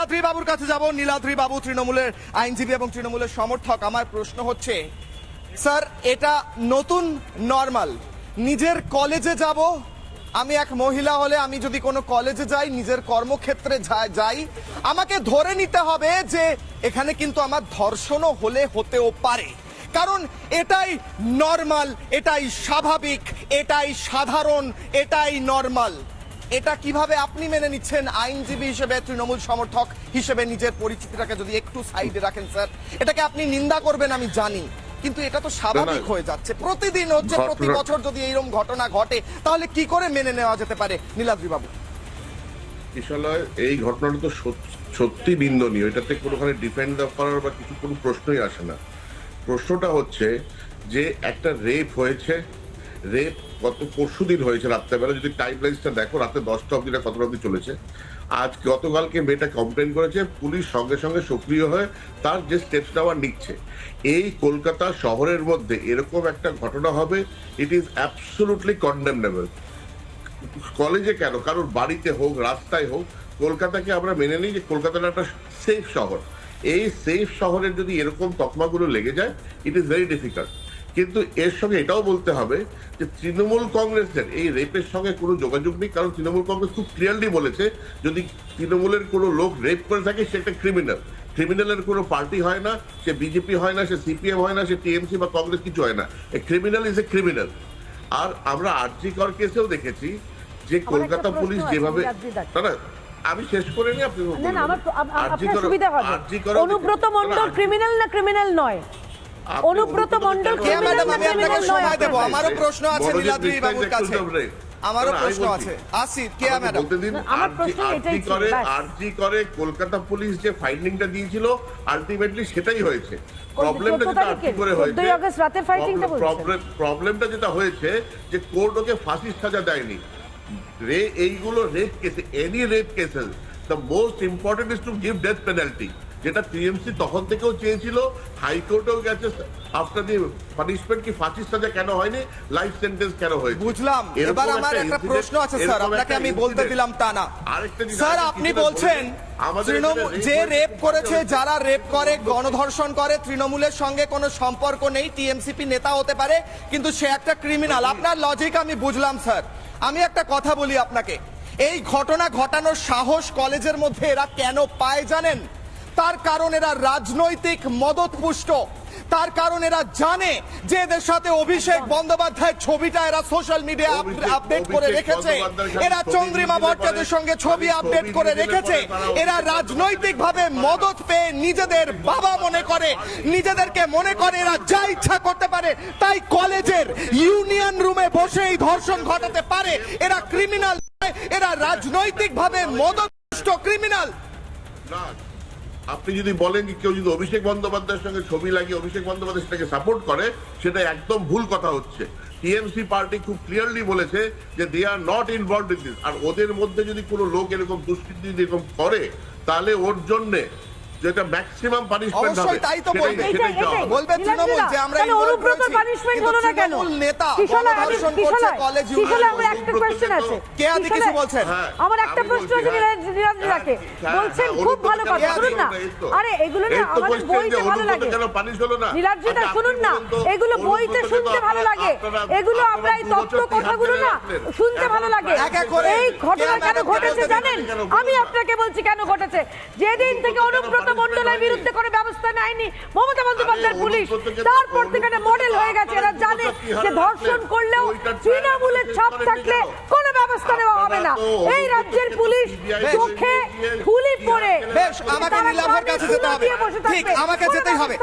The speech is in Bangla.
নীলাদ্রি বাবুর কাছে যাব। নীলাদ্রি বাবু তৃণমূলের আইনজীবী এবং তৃণমূলের সমর্থক। আমার প্রশ্ন হচ্ছে, স্যার, এটা নতুন নর্মাল। নিজের কলেজে যাব, আমি এক মহিলা হলে আমি যদি কোনো কলেজে যাই, নিজের কর্মক্ষেত্রে যাই, আমাকে ধরে নিতে হবে যে এখানে কিন্তু আমার ধর্ষণও হলে হতেও পারে। কারণ এটাই নর্মাল, এটাই স্বাভাবিক, এটাই সাধারণ, এটাই নর্মাল। এটা কীভাবে আপনি মেনে নিচ্ছেন? আইনজীবী হিসেবে তৃণমূল সমর্থক হিসেবে নিজের পরিচিতিটাকে যদি একটু সাইডে রাখেন স্যার এটাকে আপনি নিন্দা করবেন আমি জানি। কিন্তু এটা তো স্বাভাবিক। হয়ে যাচ্ছে। প্রতিদিন হচ্ছে প্রতি বছর যদি এইরকম ঘটনা ঘটে তাহলে কি করে মেনে নেওয়া যেতে পারে নীলাদ্রি বাবু কিশলয় এই ঘটনাটা তো সত- সত্যি নিন্দনীয়। এটাতে কোনোখানে ডিফেন্ড করার বা কিছু কোনো প্রশ্নই আসে না। প্রশ্নটা হচ্ছে যে একটা রেপ হয়েছে রেপ গত পরশু দিন হয়েছে রাত্রেবেলা। যদি টাইম লাইন্সটা দেখো, রাতে দশটা অব্দি না, কতটা অব্দি চলেছে? আজ গতকালকে মেয়েটা কমপ্লেন করেছে, পুলিশ সঙ্গে সঙ্গে সক্রিয় হয়ে তার যে স্টেপস নেওয়ার নিচ্ছে। এই কলকাতা শহরের মধ্যে এরকম একটা ঘটনা হবে ইট ইজ অ্যাবসলুটলি কন্ডেমনেবল কলেজে কেন? কারোর বাড়িতে হোক, রাস্তায় হোক, কলকাতাকে আমরা মেনে নিই যে কলকাতাটা একটা সেফ শহর। এই সেফ শহরের যদি এরকম তকমাগুলো লেগে যায় ইট ইজ ভেরি ডিফিকাল্ট কিন্তু এর সঙ্গে এটাও বলতে হবে যে তৃণমূল কংগ্রেসের এই রেপের সঙ্গে কোনো যোগাযোগ নেই কারণ তৃণমূল কংগ্রেস খুব ক্লিয়ারলি বলেছে যদি তৃণমূলের কোনো লোক রেপ করে থাকে সে একটা ক্রিমিনাল ক্রিমিনালের কোনো পার্টি হয় না সে বিজেপি হয় না সে সিপিএম হয় না সে টিএমসি বা কংগ্রেস কিছু হয় না। A criminal is a criminal আর আমরা আরজি কর কেসেও দেখেছি যে কলকাতা পুলিশ যেভাবে না আমি শেষ করে নি আপনি না আমার আপনার সুবিধা হবে। অনুব্রত। মন্ডল ক্রিমিনাল না ক্রিমিনাল নয়? অনুব্রত মণ্ডল কেন- কে ম্যাডাম আমি আপনাকে সময় দেবো। আমারও প্রশ্ন আছে নীলাদ্রি বাবুর কাছে। আমারও প্রশ্ন আছে। আসি কে ম্যাডাম বলতে দিন, আমার প্রশ্ন এটাই করে। আরজি করে কলকাতা পুলিশ যে ফাইন্ডিংটা দিয়েছিল আলটিমেটলি সেটাই হয়েছে। প্রবলেমটা 14 যেটা আরজি করে হয়েছে 14 আগস্ট রাতের fighting টা প্রবলেমটা যেটা হয়েছে যে কোর্ট ওকে ফাঁসির সাজা দেয়নি। রে এইগুলো রেপ কেসে any rape cases the most important is to give death penalty যেটা টিএমসি তখন থেকেও চেয়েছিল হাইকোর্টেও গেছে আফটার দি পানিশমেন্ট কি ফাঁসির সাজা কেন হয়নি? লাইফ সেন্টেন্স কেন হয়েছে? বুঝলাম। এবার আমার একটা প্রশ্ন আছে স্যার আপনাকে আমি বলতে দিলাম তা না। স্যার আপনি বলছেন তৃণমূল যে রেপ করেছে যারা রেপ করে গণধর্ষণ করে তৃণমূলের সঙ্গে কোনো সম্পর্ক নেই টিএমসিপি নেতা হতে পারে কিন্তু সে একটা ক্রিমিনাল আপনার লজিক আমি বুঝলাম স্যার আমি একটা কথা বলি আপনাকে। এই ঘটনা ঘটানোর সাহস কলেজের মধ্যে এরা কেন পায় জানেন? তার কারণ এরা রাজনৈতিক মদতপুষ্ট। তার কারণ এরা জানে যে এদের সাথে অভিষেক বন্দ্যোপাধ্যায়ের ছবিটা এরা সোশ্যাল মিডিয়া আপডেট করে রেখেছে। এরা চন্দ্রিমা ভট্টাচার্যের সঙ্গে ছবি আপডেট করে রেখেছে। এরা অভিষেক রাজনৈতিক ভাবে মদত পেয়ে নিজেদের বাবা মনে করে নিজেদেরকে মনে করে এরা যা ইচ্ছা করতে পারে তাই কলেজের ইউনিয়ন রুমে বসে এই ধর্ষণ ঘটাতে পারে। এরা ক্রিমিনাল এরা রাজনৈতিক ভাবে মদত ক্রিমিনাল আপনি যদি বলেন যে কেউ যদি অভিষেক বন্দ্যোপাধ্যায়ের সঙ্গে ছবি লাগিয়ে অভিষেক বন্দ্যোপাধ্যায় সেটাকে সাপোর্ট করে, সেটা একদম ভুল কথা হচ্ছে। টিএমসি পার্টি খুব ক্লিয়ারলি বলেছে যে they are not involve in this আর ওদের মধ্যে যদি কোনো লোক এরকম দুষ্কৃতি এরকম করে, তাহলে ওর জন্য যেটা ম্যাক্সিমাম পানিশমেন্ট হবে। অবশ্যই তাই তো বলবে। বলবে তৃণমূল যে আমরা তাহলে অনুব্রত কিন্তু হলো না কেন? নেতা গণধর্ষণ করছে কলেজ আমার একটা আছে। কে আদি কিছু বলছেন? হ্যাঁ, আমার একটা প্রশ্ন আছে হ্যাঁ। নীলাদ্রিদাকে হ্যাঁ, বলছেন খুব ভালো কথা শুনুন না। আরে এগুলো না আমাদের বইতে ভালো লাগে। কেন পানিশ হলো না? আচ্ছা, শুনুন না। এগুলো বইতে শুনতে ভালো লাগে। এগুলো আমরা এই তত্ত্ব কথাগুলো না। শুনতে ভালো লাগে। এই ঘটনা কেন ঘটেছে জানেন? আমি আপনাকে বলছি কেন ঘটেছে? যেদিন থেকে অনুব্রত মন্ডলের বিরুদ্ধে কোনো ব্যবস্থা নেয়নি। মমতা বন্দ্যোপাধ্যায়ের পুলিশ। তারপর থেকে মডেল হয়ে গেছে। এরা জানে যে ধর্ষণ করলেও তৃণমূলের ছাপ থাকলে কেন? ব্যবস্থা নেওয়া হবে না। এই রাজ্যের পুলিশ চোখে ফুলি পড়ে বেশ আমাকে নীলাভের কাছে যেতে হবে। ঠিক। আমাকে যেতেই হবে।